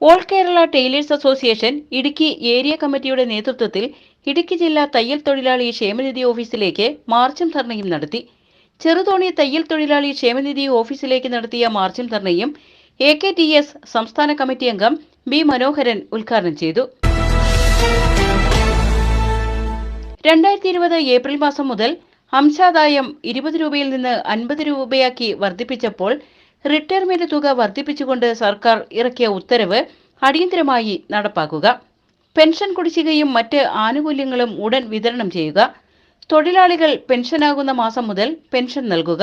All Kerala tailors association Idukki area കമ്മിറ്റിയുടെ നേതൃത്വത്തിൽ ഇടുക്കി ജില്ലാ തയ്യൽ തൊഴിലാളി ക്ഷേമനിധി ഓഫീസിലേക്ക് മാർച്ചും ധർണയും നടത്തി. ചെറുതോണി തയ്യൽ തൊഴിലാളി ക്ഷേമനിധി ഓഫീസിലേക്ക് നടത്തിയ മാർച്ചും ധർണയും എ കെ ടി എസ് സംസ്ഥാന കമ്മിറ്റി അംഗം ബി മനോഹരൻ ഉദ്ഘാടനം ചെയ്തു. രണ്ടായിരത്തി ഇരുപത് ഏപ്രിൽ മാസം മുതൽ അംശാദായം ഇരുപത് രൂപയിൽ നിന്ന് അൻപത് രൂപയാക്കി വർദ്ധിപ്പിച്ചപ്പോൾ റിട്ടയർമെന്റ് തുക വർദ്ധിപ്പിച്ചുകൊണ്ട് സർക്കാർ ഇറക്കിയ ഉത്തരവ് അടിയന്തരമായി നടപ്പാക്കുക. പെൻഷൻ കുടിശ്ശികയും മറ്റ് ആനുകൂല്യങ്ങളും ഉടൻ വിതരണം ചെയ്യുക. തൊഴിലാളികൾ പെൻഷനാകുന്ന മാസം മുതൽ പെൻഷൻ നൽകുക.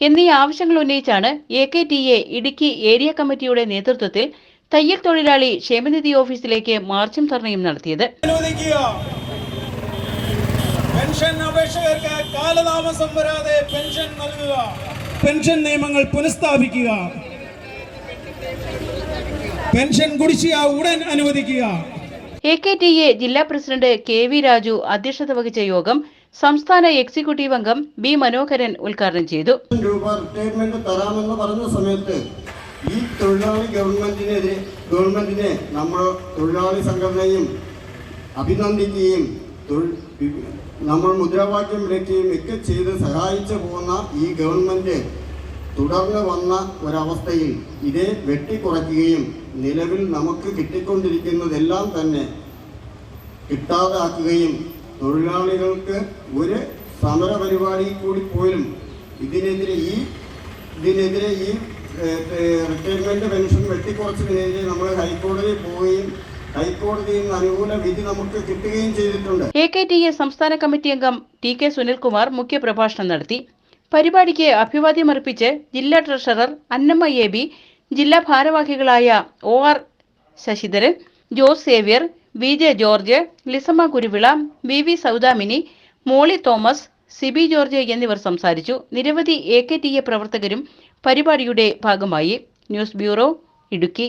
എന്നീ ആവശ്യങ്ങൾ ഉന്നയിച്ചാണ് A K T A Idukki area കമ്മിറ്റിയുടെ നേതൃത്വത്തിൽ തയ്യൽ തൊഴിലാളി ക്ഷേമനിധി ഓഫീസിലേക്ക് മാർച്ചും ധർണയും നടത്തിയത്. പെൻഷൻ അപേക്ഷകർക്ക് കാലതാമസം വരാതെ പെൻഷൻ നൽകുക. പെൻഷൻ നിയമങ്ങൾ പുനഃസ്ഥാപിക്കുക. പെൻഷൻ കുടിശ്ശിക ഉടൻ അനുവദിക്കുക. എ കെ ടി എ ജില്ലാ പ്രസിഡന്റ് കെ വി രാജു അധ്യക്ഷത വഹിച്ച യോഗം സംസ്ഥാന എക്സിക്യൂട്ടീവ് അംഗം ബി മനോഹരൻ ഉദ്ഘാടനം ചെയ്തു. രൂപ റിട്ടയർമെന്റ് തരാമെന്ന് പറഞ്ഞ സമയത്ത് ഈ തൊഴിലാളി ഗവൺമെന്റിനെതിരെ ഗവൺമെന്റിനെ നമ്മൾ തൊഴിലാളി സംഘടനയും അഭിനന്ദിക്കുകയും നമ്മൾ മുദ്രാവാക്യം വിളിക്കുകയും ഒക്കെ ചെയ്ത് സഹായിച്ചു പോകുന്ന ഈ ഗവൺമെന്റ് തുടർന്ന് വന്ന ഒരവസ്ഥയിൽ ഇതേ വെട്ടിക്കുറയ്ക്കുകയും നിലവിൽ നമുക്ക് കിട്ടിക്കൊണ്ടിരിക്കുന്നതെല്ലാം തന്നെ കിട്ടാതാക്കുകയും തൊഴിലാളികൾക്ക് ഒരു സമര പരിപാടി കൂടി പോലും ഇതിനെതിരെ ഈ ഇതിനെതിരെ ഈ റിട്ടയർമെന്റ് പെൻഷൻ വെട്ടിക്കുറച്ചതിനെതിരെ നമ്മൾ ഹൈക്കോടതിയിൽ പോവുകയും എ കെ ടി എ സംസ്ഥാന കമ്മിറ്റി അംഗം ടി കെ സുനിൽകുമാർ മുഖ്യപ്രഭാഷണം നടത്തി. പരിപാടിക്ക് അഭിവാദ്യമർപ്പിച്ച് ജില്ലാ ട്രഷറർ അന്നമ്മ എ ബി ജില്ലാ ഭാരവാഹികളായ O R Sasidharan Jose Xavier V J George Lissamma Kuruvila V V Soudamini Molly Thomas Siby George എന്നിവർ സംസാരിച്ചു. നിരവധി എ കെ ടി എ പ്രവർത്തകരും പരിപാടിയുടെ ഭാഗമായി. News bureau Idukki.